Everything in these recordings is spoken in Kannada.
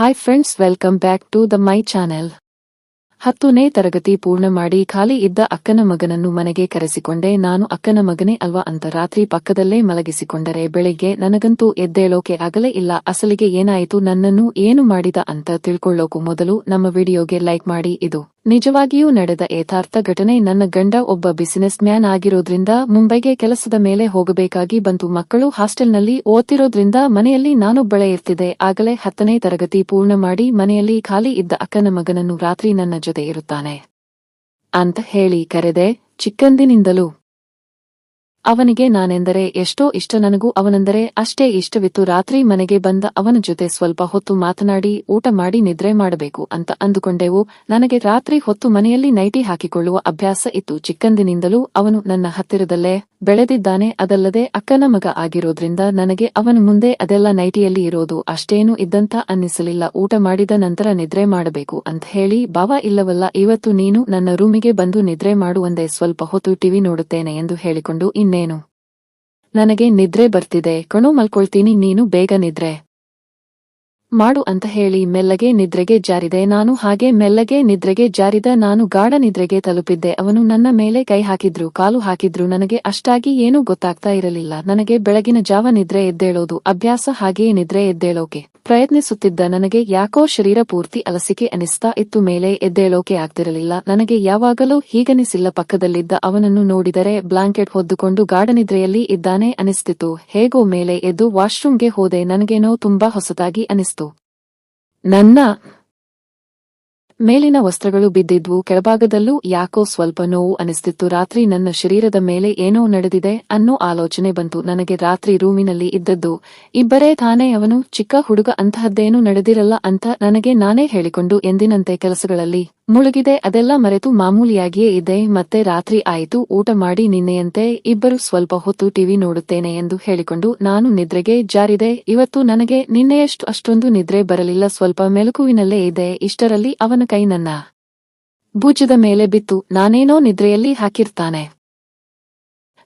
Hi friends welcome back to the my channel ಹತ್ತನೇ ತರಗತಿ ಪೂರ್ಣ ಮಾಡಿ ಖಾಲಿ ಇದ್ದ ಅಕ್ಕನ ಮಗನನ್ನು ಮನೆಗೆ ಕರೆಸಿಕೊಂಡೆ. ನಾನು ಅಕ್ಕನ ಮಗನೇ ಅಲ್ವಾ ಅಂತ ರಾತ್ರಿ ಪಕ್ಕದಲ್ಲೇ ಮಲಗಿಸಿಕೊಂಡರೆ ಬೆಳಿಗ್ಗೆ ನನಗಂತೂ ಎದ್ದೇಳೋಕೆ ಆಗಲೇ ಇಲ್ಲ. ಅಸಲಿಗೆ ಏನಾಯಿತು, ನನ್ನನ್ನು ಏನು ಮಾಡಿದ ಅಂತ ತಿಳ್ಕೊಳ್ಳೋಕು ಮೊದಲು ನಮ್ಮ ವಿಡಿಯೋಗೆ ಲೈಕ್ ಮಾಡಿ. ಇದು ನಿಜವಾಗಿಯೂ ನಡೆದ ಯಥಾರ್ಥ ಘಟನೆ ನನ್ನ ಗಂಡ ಒಬ್ಬ ಬಿಸಿನೆಸ್ ಮ್ಯಾನ್ ಆಗಿರೋದ್ರಿಂದ ಮುಂಬೈಗೆ ಕೆಲಸದ ಮೇಲೆ ಹೋಗಬೇಕಾಗಿ ಬಂತು. ಮಕ್ಕಳು ಹಾಸ್ಟೆಲ್ನಲ್ಲಿ ಓದ್ತಿರೋದ್ರಿಂದ ಮನೆಯಲ್ಲಿ ನಾನೊಬ್ಬಳೆ ಇರ್ತಿದೆ ಆಗಲೇ ಹತ್ತನೇ ತರಗತಿ ಪೂರ್ಣ ಮಾಡಿ ಮನೆಯಲ್ಲಿ ಖಾಲಿ ಇದ್ದ ಅಕ್ಕನ ಮಗನನ್ನು ರಾತ್ರಿ ನನ್ನ ಜೊತೆ ಇರುತ್ತಾನೆ ಅಂತ ಹೇಳಿ ಕರೆದೆ ಚಿಕ್ಕಂದಿನಿಂದಲೂ. ಅವನಿಗೆ ನಾನೆಂದರೆ ಎಷ್ಟೋ ಇಷ್ಟ ನನಗೂ, ಅವನೆಂದರೆ ಅಷ್ಟೇ ಇಷ್ಟವಿತ್ತು. ರಾತ್ರಿ ಮನೆಗೆ ಬಂದ ಅವನ ಜೊತೆ ಸ್ವಲ್ಪ ಹೊತ್ತು ಮಾತನಾಡಿ, ಊಟ ಮಾಡಿ ನಿದ್ರೆ ಮಾಡಬೇಕು ಅಂತ ಅಂದುಕೊಂಡೆವು. ನನಗೆ ರಾತ್ರಿ ಹೊತ್ತು ಮನೆಯಲ್ಲಿ ನೈಟಿ ಹಾಕಿಕೊಳ್ಳುವ ಅಭ್ಯಾಸ ಇತ್ತು. ಚಿಕ್ಕಂದಿನಿಂದಲೂ ಅವನು ನನ್ನ ಹತ್ತಿರದಲ್ಲೇ ಬೆಳೆದಿದ್ದಾನೆ. ಅದಲ್ಲದೆ ಅಕ್ಕನ ಮಗ ಆಗಿರೋದ್ರಿಂದ ನನಗೆ ಅವನ ಮುಂದೆ ಅದೆಲ್ಲ ನೈಟಿಯಲ್ಲಿ ಇರೋದು ಅಷ್ಟೇನೂ ಇದ್ದಂತ ಅನ್ನಿಸಲಿಲ್ಲ. ಊಟ ಮಾಡಿದ ನಂತರ ನಿದ್ರೆ ಮಾಡಬೇಕು ಅಂತ ಹೇಳಿ, ಬಾವ, ಇಲ್ಲವಲ್ಲ, ಇವತ್ತು ನೀನು ನನ್ನ ರೂಮಿಗೆ ಬಂದು ನಿದ್ರೆ ಮಾಡುವಂದೇ ಸ್ವಲ್ಪ ಹೊತ್ತು ಟಿವಿ ನೋಡುತ್ತೇನೆ ಎಂದು ಹೇಳಿಕೊಂಡು ಇನ್ನೇನು? ನನಗೆ ನಿದ್ರೆ ಬರ್ತಿದೆ. ಕಣು ಮಲ್ಕೊಳ್ತೀನಿ ನೀನು ಬೇಗ ನಿದ್ರೆ. ಮಾಡು ಅಂತ ಹೇಳಿ ಮೆಲ್ಲಗೆ ನಿದ್ರೆಗೆ ಜಾರಿದೆ. ನಾನು ಹಾಗೆ ಮೆಲ್ಲಗೆ ನಿದ್ರೆಗೆ ಜಾರಿದ ನಾನು ಗಾಢ ನಿದ್ರೆಗೆ ತಲುಪಿದ್ದೆ. ಅವನು ನನ್ನ ಮೇಲೆ ಕೈ ಹಾಕಿದ್ರು, ಕಾಲು ಹಾಕಿದ್ರು. ನನಗೆ ಅಷ್ಟಾಗಿ ಏನೂ ಗೊತ್ತಾಗ್ತಾ ಇರಲಿಲ್ಲ. ನನಗೆ ಬೆಳಗಿನ ಜಾವ ನಿದ್ರೆ ಎದ್ದೇಳೋದು, ಅಭ್ಯಾಸ ಹಾಗೆಯೇ ನಿದ್ರೆ ಎದ್ದೇಳೋಕೆ ಪ್ರಯತ್ನಿಸುತ್ತಿದ್ದ. ನನಗೆ ಯಾಕೋ ಶರೀರ ಪೂರ್ತಿ ಅಲಸಿಕೆ ಅನಿಸ್ತಾ ಇತ್ತು, ಮೇಲೆ ಎದ್ದೇಳೋಕೆ ಆಗ್ತಿರಲಿಲ್ಲ. ನನಗೆ ಯಾವಾಗಲೂ ಹೀಗನಿಸಿಲ್ಲ. ಪಕ್ಕದಲ್ಲಿದ್ದ ಅವನನ್ನು ನೋಡಿದರೆ ಬ್ಲಾಂಕೆಟ್ ಹೊದ್ದುಕೊಂಡು ಗಾಢನಿದ್ರೆಯಲ್ಲಿ ಇದ್ದಾನೆ ಅನಿಸ್ತಿತ್ತು. ಹೇಗೋ ಮೇಲೆ ಎದ್ದು ವಾಶ್ರೂಮ್ಗೆ ಹೋದೆ. ನನಗೇನೋ ತುಂಬಾ ಹೊಸದಾಗಿ ಅನಿಸ್ತು. ನನ್ನ ಮೇಲಿನ ವಸ್ತ್ರಗಳು ಬಿದ್ದಿದ್ವು. ಕೆಳಭಾಗದಲ್ಲೂ ಯಾಕೋ ಸ್ವಲ್ಪ ನೋವು ಅನಿಸ್ತಿತ್ತು. ರಾತ್ರಿ ನನ್ನ ಶರೀರದ ಮೇಲೆ ಏನೋ ನಡೆದಿದೆ ಅನ್ನೋ ಆಲೋಚನೆ ಬಂತು. ನನಗೆ ರಾತ್ರಿ ರೂಮಿನಲ್ಲಿ ಇದ್ದದ್ದು, ಇಬ್ಬರೇ ತಾನೇ ಅವನು, ಚಿಕ್ಕ ಹುಡುಗ, ಅಂತಹದ್ದೇನೂ ನಡೆದಿರಲ್ಲ ಅಂತ ನನಗೆ ನಾನೇ ಹೇಳಿಕೊಂಡು ಎಂದಿನಂತೆ ಕೆಲಸಗಳಲ್ಲಿ ಮುಳುಗಿದೆ, ಅದೆಲ್ಲ ಮರೆತು ಮಾಮೂಲಿಯಾಗಿಯೇ ಇದೆ ಮತ್ತೆ ರಾತ್ರಿ ಆಯಿತು, ಊಟ ಮಾಡಿ ನಿನ್ನೆಯಂತೆ ಇಬ್ಬರು ಸ್ವಲ್ಪ ಹೊತ್ತು ಟಿವಿ ನೋಡುತ್ತೇನೆ ಎಂದು ಹೇಳಿಕೊಂಡು ನಾನು ನಿದ್ರೆಗೆ ಜಾರಿದೆ. ಇವತ್ತು ನನಗೆ ನಿನ್ನೆಯಷ್ಟು ಅಷ್ಟೊಂದು ನಿದ್ರೆ ಬರಲಿಲ್ಲ, ಸ್ವಲ್ಪ ಮೆಲುಕುವಿನಲ್ಲೇ ಇದೆ ಇಷ್ಟರಲ್ಲಿ ಅವನ ಕೈ ನನ್ನ ಭುಜದ ಮೇಲೆ ಬಿತ್ತು, ನಾನೇನೋ ನಿದ್ರೆಯಲ್ಲಿ ಹಾಕಿರ್ತಾನೆ.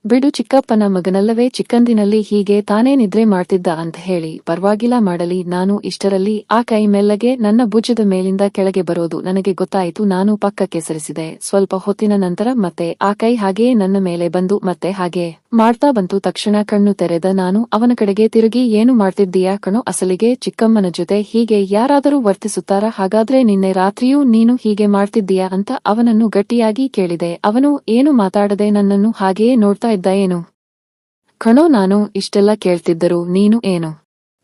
ಬಿಡು ಚಿಕ್ಕಪ್ಪನ ಮಗನಲ್ಲವೇ ಚಿಕ್ಕಂದಿನಲ್ಲಿ ಹೀಗೆ ತಾನೇ ನಿದ್ರೆ ಮಾಡ್ತಿದ್ದ ಅಂತ ಹೇಳಿ ಪರವಾಗಿಲ್ಲ ಮಾಡಲಿ, ನಾನು ಇಷ್ಟರಲ್ಲಿ ಆ ಕೈ ಮೆಲ್ಲಗೆ ನನ್ನ ಭುಜದ ಮೇಲಿಂದ ಕೆಳಗೆ ಬರೋದು ನನಗೆ ಗೊತ್ತಾಯಿತು, ನಾನು ಪಕ್ಕಕ್ಕೆ ಸರಿಸಿದೆ. ಸ್ವಲ್ಪ ಹೊತ್ತಿನ ನಂತರ ಮತ್ತೆ ಆ ಕೈ ಹಾಗೆಯೇ ನನ್ನ ಮೇಲೆ ಬಂದು ಮತ್ತೆ ಹಾಗೆ ಮಾಡ್ತಾ ಬಂತು. ತಕ್ಷಣ ಕಣ್ಣು ತೆರೆದ ನಾನು, ಅವನ ಕಡೆಗೆ ತಿರುಗಿ, ಏನು ಮಾಡ್ತಿದ್ದೀಯಾ ಕಣೋ, ಅಸಲಿಗೆ ಚಿಕ್ಕಮ್ಮನ ಜೊತೆ ಹೀಗೆ ಯಾರಾದರೂ ವರ್ತಿಸುತ್ತಾರಾ? ಹಾಗಾದ್ರೆ ನಿನ್ನೆ ರಾತ್ರಿಯೂ ನೀನು ಹೀಗೆ ಮಾಡ್ತಿದ್ದೀಯಾ? ಅಂತ ಅವನನ್ನು ಗಟ್ಟಿಯಾಗಿ ಕೇಳಿದೆ. ಅವನು, ಏನು ಮಾತಾಡದೆ ನನ್ನನ್ನು ಹಾಗೆಯೇ ನೋಡ್ತಾ ಇದ್ದ ಏನು ಕಣೋ, ನಾನು ಇಷ್ಟೆಲ್ಲ ಕೇಳ್ತಿದ್ದರು ನೀನು ಏನು?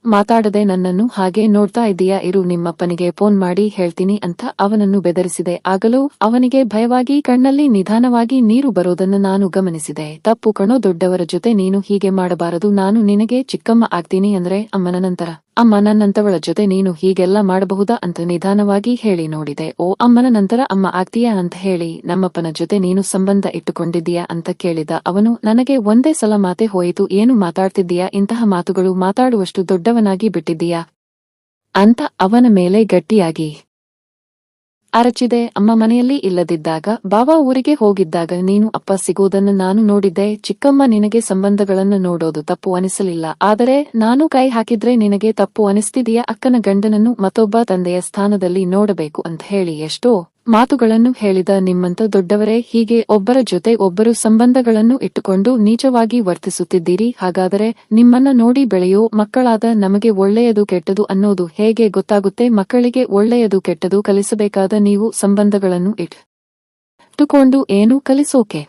ಮಾತಾಡದೆ ನನ್ನನ್ನು ಹಾಗೆ ನೋಡ್ತಾ ಇದ್ದೀಯಾ? ಇರು, ನಿಮ್ಮಪ್ಪನಿಗೆ ಫೋನ್ ಮಾಡಿ ಹೇಳ್ತೀನಿ ಅಂತ ಅವನನ್ನು ಬೆದರಿಸಿದೆ. ಆಗಲೂ ಅವನಿಗೆ ಭಯವಾಗಿ ಕಣ್ಣಲ್ಲಿ ನಿಧಾನವಾಗಿ ನೀರು ಬರೋದನ್ನು ನಾನು ಗಮನಿಸಿದೆ. ತಪ್ಪು ಕಣೋ, ದೊಡ್ಡವರ ಜೊತೆ ನೀನು ಹೀಗೆ ಮಾಡಬಾರದು. ನಾನು ನಿನಗೆ ಚಿಕ್ಕಮ್ಮ ಆಗ್ತೀನಿ ಅಂದ್ರೆ ಅಮ್ಮನ ನಂತರ. ಅಮ್ಮ ನನ್ನಂತವಳ ಜೊತೆ ನೀನು ಹೀಗೆಲ್ಲ ಮಾಡಬಹುದಾ ಅಂತ ನಿಧಾನವಾಗಿ ಹೇಳಿ ನೋಡಿದೆ. ಓ, ಅಮ್ಮನ ನಂತರ ಅಮ್ಮ ಆಗ್ತೀಯಾ ಅಂತ ಹೇಳಿ, ನಮ್ಮಪ್ಪನ ಜೊತೆ ನೀನು ಸಂಬಂಧ ಇಟ್ಟುಕೊಂಡಿದ್ದೀಯಾ ಅಂತ ಕೇಳಿದ ಅವನು, ನನಗೆ ಒಂದೇ ಸಲ ಮಾತೆ ಹೋಯಿತು, ಏನು ಮಾತಾಡ್ತಿದ್ದೀಯಾ, ಇಂತಹ ಮಾತುಗಳು ಮಾತಾಡುವಷ್ಟು ದೊಡ್ಡವನಾಗಿ ಬಿಟ್ಟಿದ್ದೀಯಾ? ಅಂತ ಅವನ ಮೇಲೆ ಗಟ್ಟಿಯಾಗಿ ಅರಚಿದೆ, ಅಮ್ಮ ಮನೆಯಲ್ಲಿ ಇಲ್ಲದಿದ್ದಾಗ ಬಾವ ಊರಿಗೆ ಹೋಗಿದ್ದಾಗ ನೀನು ಅಪ್ಪ ಸಿಗುವುದನ್ನು ನಾನು ನೋಡಿದ್ದೆ, ಚಿಕ್ಕಮ್ಮ ನಿನಗೆ ಸಂಬಂಧಗಳನ್ನು ನೋಡೋದು ತಪ್ಪು ಅನಿಸಲಿಲ್ಲ, ಆದರೆ ನಾನು ಕೈ ಹಾಕಿದ್ರೆ ನಿನಗೆ ತಪ್ಪು ಅನಿಸ್ತಿದೆಯಾ, ಅಕ್ಕನ ಗಂಡನನ್ನು ಮತ್ತೊಬ್ಬ ತಂದೆಯ ಸ್ಥಾನದಲ್ಲಿ ನೋಡಬೇಕು ಅಂತ ಹೇಳಿ ಎಷ್ಟೋ ಮಾತುಗಳನ್ನು ಹೇಳಿದ ನಿಮ್ಮಂತ ದೊಡ್ಡವರೇ, ಹೀಗೆ ಒಬ್ಬರ ಜೊತೆ ಒಬ್ಬರು ಸಂಬಂಧಗಳನ್ನು ಇಟ್ಟುಕೊಂಡು ನೀಚವಾಗಿ ವರ್ತಿಸುತ್ತಿದ್ದೀರಿ. ಹಾಗಾದರೆ ನಿಮ್ಮನ್ನ ನೋಡಿ ಬೆಳೆಯೋ ಮಕ್ಕಳಾದ ನಮಗೆ ಒಳ್ಳೆಯದು ಕೆಟ್ಟದು ಅನ್ನೋದು ಹೇಗೆ ಗೊತ್ತಾಗುತ್ತೆ? ಮಕ್ಕಳಿಗೆ ಒಳ್ಳೆಯದು ಕೆಟ್ಟದು ಕಲಿಸಬೇಕಾದ ನೀವು ಸಂಬಂಧಗಳನ್ನು ಇಟ್ಟುಕೊಂಡು ಏನು ಕಲಿಸೋಕೆ?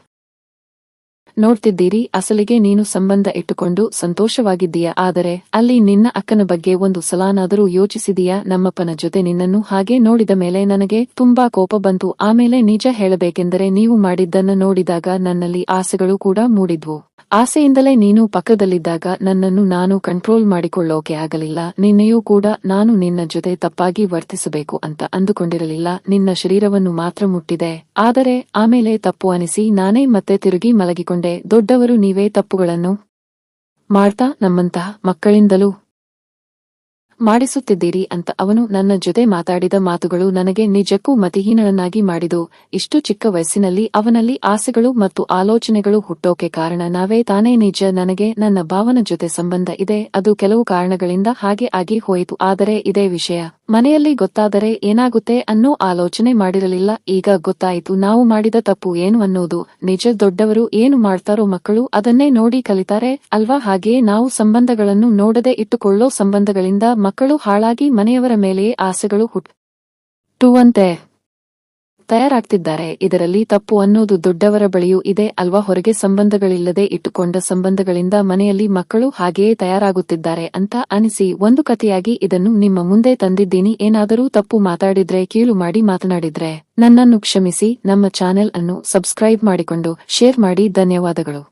ನೋಡ್ತಿದ್ದೀರಿ, ಅಸಲಿಗೆ ನೀನು ಸಂಬಂಧ ಇಟ್ಟುಕೊಂಡು ಸಂತೋಷವಾಗಿದ್ದೀಯಾ. ಆದರೆ ಅಲ್ಲಿ ನಿನ್ನ ಅಕ್ಕನ ಬಗ್ಗೆ ಒಂದು ಸಲಾನಾದರೂ ಯೋಚಿಸಿದೀಯಾ. ನಮ್ಮಪ್ಪನ ಜೊತೆ ನಿನ್ನನ್ನು ಹಾಗೆ ನೋಡಿದ ಮೇಲೆ ನನಗೆ ತುಂಬಾ ಕೋಪ ಬಂತು. ಆಮೇಲೆ ನಿಜ ಹೇಳಬೇಕೆಂದರೆ ನೀವು ಮಾಡಿದ್ದನ್ನು ನೋಡಿದಾಗ ನನ್ನಲ್ಲಿ ಆಸೆಗಳು ಕೂಡ ಮೂಡಿದ್ವು. ಆಸೆಯಿಂದಲೇ ನೀನು ಪಕ್ಕದಲ್ಲಿದ್ದಾಗ ನನ್ನನ್ನು ನಾನು ಕಂಟ್ರೋಲ್ ಮಾಡಿಕೊಳ್ಳೋಕೆ ಆಗಲಿಲ್ಲ. ನಿನ್ನೆಯೂ ಕೂಡ ನಾನು ನಿನ್ನ ಜೊತೆ ತಪ್ಪಾಗಿ ವರ್ತಿಸಬೇಕು ಅಂತ ಅಂದುಕೊಂಡಿರಲಿಲ್ಲ. ನಿನ್ನ ಶರೀರವನ್ನು ಮಾತ್ರ ಮುಟ್ಟಿದೆ. ಆದರೆ ಆಮೇಲೆ ತಪ್ಪು ಅನಿಸಿ ನಾನೇ ಮತ್ತೆ ತಿರುಗಿ ಮಲಗಿಕೊಂಡೆ. ದೊಡ್ಡವರು ನೀವೇ ತಪ್ಪುಗಳನ್ನು ಮಾಡ್ತಾ ನಮ್ಮಂತಹ ಮಕ್ಕಳಿಂದಲೂ ಮಾಡಿಸುತ್ತಿದ್ದೀರಿ ಅಂತ ಅವನು ನನ್ನ ಜೊತೆ ಮಾತಾಡಿದ ಮಾತುಗಳು ನನಗೆ ನಿಜಕ್ಕೂ ಮತಿಹೀನಳನ್ನಾಗಿ ಮಾಡಿದು. ಇಷ್ಟು ಚಿಕ್ಕ ವಯಸ್ಸಿನಲ್ಲಿ ಅವನಲ್ಲಿ ಆಸೆಗಳು ಮತ್ತು ಆಲೋಚನೆಗಳು ಹುಟ್ಟೋಕೆ ಕಾರಣ ನಾವೇ ತಾನೇ ನಿಜ. ನನಗೆ ನನ್ನ ಭಾವನ ಜೊತೆ ಸಂಬಂಧ ಇದೆ. ಅದು ಕೆಲವು ಕಾರಣಗಳಿಂದ ಹಾಗೆ ಆಗಿ ಹೋಯಿತು. ಆದರೆ ಇದೇ ವಿಷಯ. ಮನೆಯಲ್ಲಿ ಗೊತ್ತಾದರೆ ಏನಾಗುತ್ತೆ ಅನ್ನೋ ಆಲೋಚನೆ ಮಾಡಿರಲಿಲ್ಲ. ಈಗ ಗೊತ್ತಾಯಿತು, ನಾವು ಮಾಡಿದ ತಪ್ಪು ಏನು ಅನ್ನೋದು. ನಿಜ ದೊಡ್ಡವರು ಏನು ಮಾಡ್ತಾರೋ ಮಕ್ಕಳು ಅದನ್ನೇ ನೋಡಿ ಕಲಿತಾರೆ ಅಲ್ವಾ? ಹಾಗೆಯೇ ನಾವು ಸಂಬಂಧಗಳನ್ನು ನೋಡದೆ ಇಟ್ಟುಕೊಳ್ಳೋ ಸಂಬಂಧಗಳಿಂದ ಮಕ್ಕಳು ಹಾಳಾಗಿ ಮನೆಯವರ ಮೇಲೆಯೇ ಆಸೆಗಳು ಹುಟ್ಟುವಂತೆ ತಯಾರಾಗ್ತಿದ್ದಾರೆ. ಇದರಲ್ಲಿ ತಪ್ಪು ಅನ್ನೋದು ದೊಡ್ಡವರ ಬಳಿಯೂ ಇದೆ ಅಲ್ವಾ? ಹೊರಗೆ ಸಂಬಂಧಗಳಿಲ್ಲದೆ ಇಟ್ಟುಕೊಂಡ ಸಂಬಂಧಗಳಿಂದ ಮನೆಯಲ್ಲಿ ಮಕ್ಕಳು ಹಾಗೆಯೇ ತಯಾರಾಗುತ್ತಿದ್ದಾರೆ ಅಂತ ಅನಿಸಿ ಒಂದು ಕಥೆಯಾಗಿ ಇದನ್ನು ನಿಮ್ಮ ಮುಂದೆ ತಂದಿದ್ದೀನಿ. ಏನಾದರೂ ತಪ್ಪು ಮಾತಾಡಿದ್ರೆ ಕೀಳು ಮಾಡಿ ಮಾತನಾಡಿದ್ರೆ ನನ್ನನ್ನು ಕ್ಷಮಿಸಿ. ನಮ್ಮ ಚಾನೆಲ್ ಅನ್ನು ಸಬ್ಸ್ಕ್ರೈಬ್ ಮಾಡಿಕೊಂಡು ಶೇರ್ ಮಾಡಿ. ಧನ್ಯವಾದಗಳು.